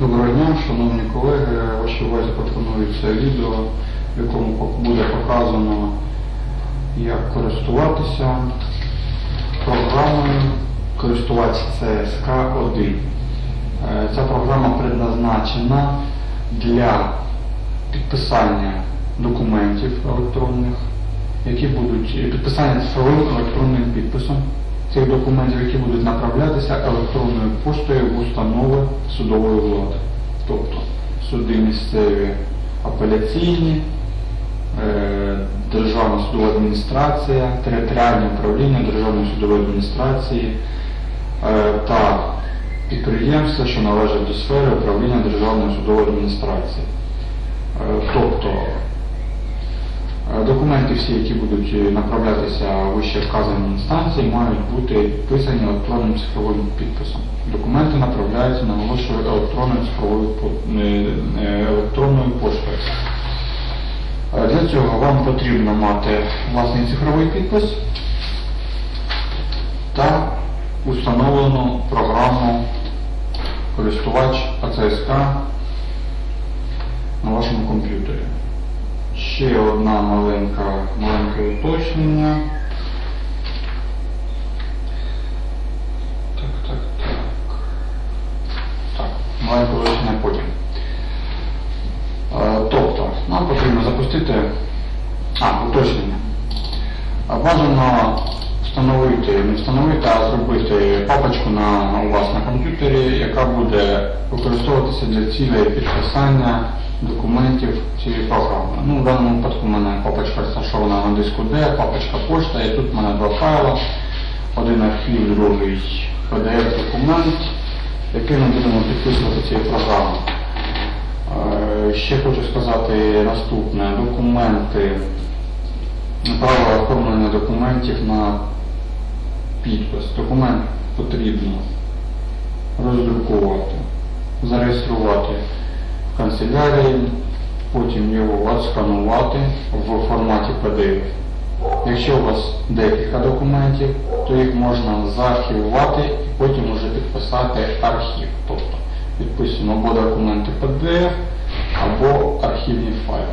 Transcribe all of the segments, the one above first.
Доброго дня, шановні колеги. Вашій увазі пропонується відео, в якому буде показано, як користуватися програмою користувач CSK 1. Е, Ця програма предназначена для підписання документів електронних, які будуть підписання цифровим електронним підписом цих документів, які будуть направлятися електронною поштою в установи судової влади, тобто суди місцеві апеляційні, е, Державна судова адміністрація, територіальне управління Державної судової адміністрації е, та підприємства, що належать до сфери управління Державної судової адміністрації. Е, Тобто Документи всі, які будуть е, направлятися вище вказані інстанції, мають бути підписані електронним цифровим підписом. Документи направляються наголошую електронною цифровою е, е, електронною поштою. Е, Для цього вам потрібно мати власний цифровий підпис та установлену програму користувач АЦСК на вашому комп'ютері. Ще одна маленька, маленьке уточнення. Так, так, так. Так, маленьке уточнення потім. Е, Тобто, нам потрібно запустити. А, уточнення. Бажано встановити, не встановити, а зробити папочку на, у вас на комп'ютері, яка буде використовуватися для цілей підписання документів цієї програми. Ну, в даному випадку в мене папочка розташована на диску D, папочка пошта, і тут в мене два файли. Один архів, другий PDF-документ, який ми будемо підписувати цією програмою. Е, Ще хочу сказати наступне. Документи, право оформлення документів на підпис. Документ потрібно роздрукувати, зареєструвати в канцелярії, потім його відсканувати в форматі PDF. Якщо у вас декілька документів, то їх можна заархівувати і потім вже підписати архів. Тобто підписуємо або документи PDF, або архівні файли.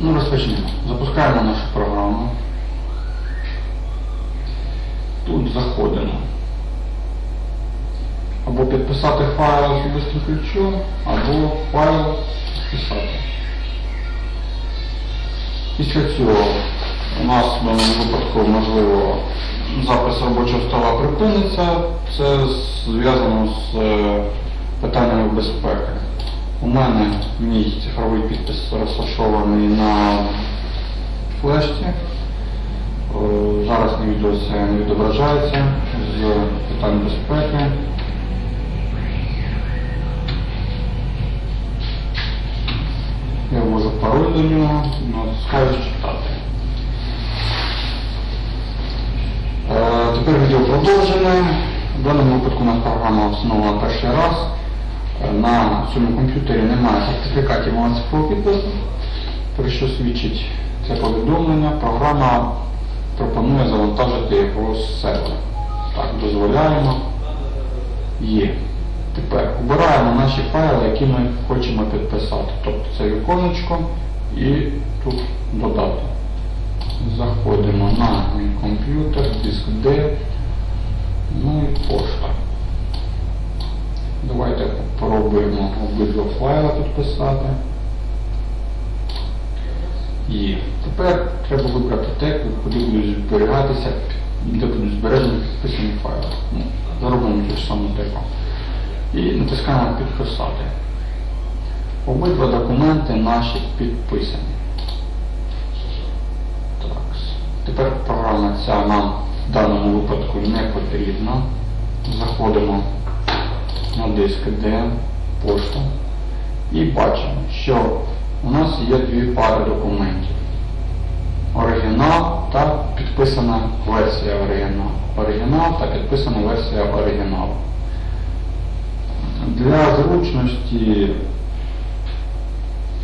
Ну, розпочнемо. Запускаємо нашу програму. Заходимо. Або підписати файл особистим ключом, або файл підписати. Після цього у нас в даному випадку можливо запис робочого стола припиниться. Це зв'язано з е, питаннями безпеки. У мене мій цифровий підпис розташований на флешці. Е, Зараз це не відображається з питань безпеки. Я ввожу пароль до нього, натискаю читати. Е, Тепер відео продовжене. В даному випадку у нас програма встановлена перший раз. Е, На цьому комп'ютері немає сертифікатів цифрового підпису, про що свідчить це повідомлення. Програма пропонує завантажити його з сервера. Так, дозволяємо. Є. Тепер обираємо наші файли, які ми хочемо підписати. Тобто це віконечко і тут додати. Заходимо на мій комп'ютер, диск D, ну і пошта. Давайте попробуємо обидва файли підписати. Є. Тепер треба вибрати те, куди будуть зберігатися, де будуть збережені підписані файли. Ну, зробимо ту ж саму типу. І натискаємо підписати. Обидва документи наші підписані. Так. Тепер програма ця нам в даному випадку не потрібна. Заходимо на диск D, пошту і бачимо, що у нас є дві пари документів. Оригінал та підписана версія оригіналу. Оригінал та підписана версія оригіналу. Для зручності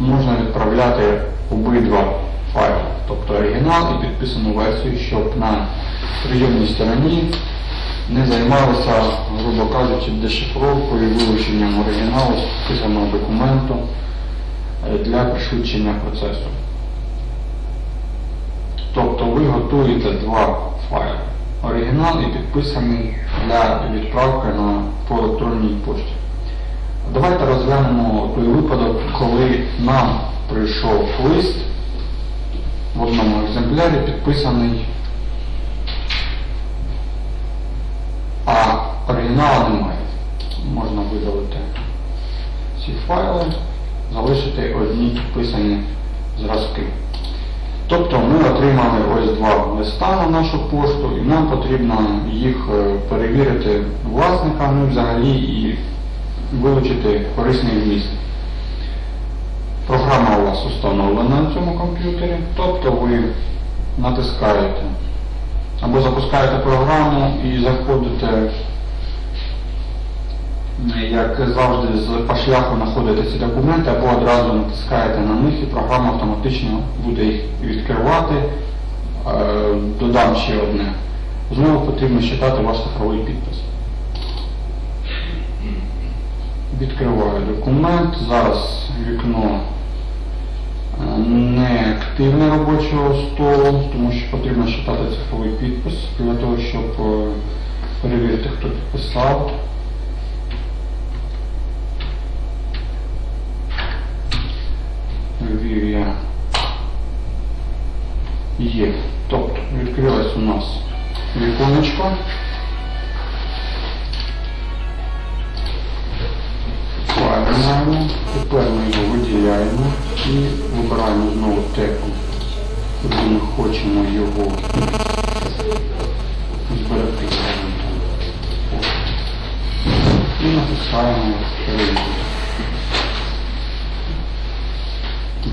можна відправляти обидва файли, тобто оригінал і підписану версію, щоб на прийомній стороні не займалися, грубо кажучи, дешифровкою, і вилученням оригіналу з підписаного документу для пришвидшення процесу. Тобто ви готуєте два файли. Оригінал і підписаний для відправки на, по електронній пошті. Давайте розглянемо той випадок, коли нам прийшов лист в одному екземплярі підписаний, а оригіналу немає. Можна видалити ці файли, залишити одні підписані зразки. Тобто ми отримали ось два листа на нашу пошту, і нам потрібно їх е, перевірити власника, ну і взагалі і вилучити корисний вміст. Програма у вас установлена на цьому комп'ютері, тобто ви натискаєте або запускаєте програму і заходите, як завжди, з по шляху знаходите ці документи, або одразу натискаєте на них і програма автоматично буде їх відкривати. Е, Додам ще одне. Знову потрібно читати ваш цифровий підпис. Відкриваю документ. Зараз вікно е, не активне робочого столу, тому що потрібно читати цифровий підпис для того, щоб е, перевірити, хто підписав. Ввів я є. Тобто відкрилось у нас віконечко. Файлимо. Тепер ми його виділяємо і вибираємо знову тему, куди ми хочемо його зберегти. І натискаємо перевірити.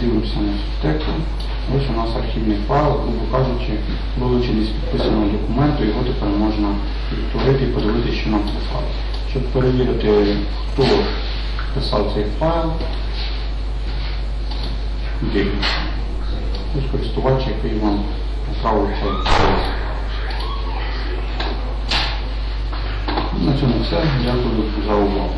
Дивимося на тексту. Ось у нас архівний файл, грубо кажучи, вилучений з підписаного документу, його тепер можна відтворити і подивитися, що нам писали. Щоб перевірити, хто писав цей файл, дивимося. Ось користувач, який вам направив цей файл. На цьому все. Дякую за увагу.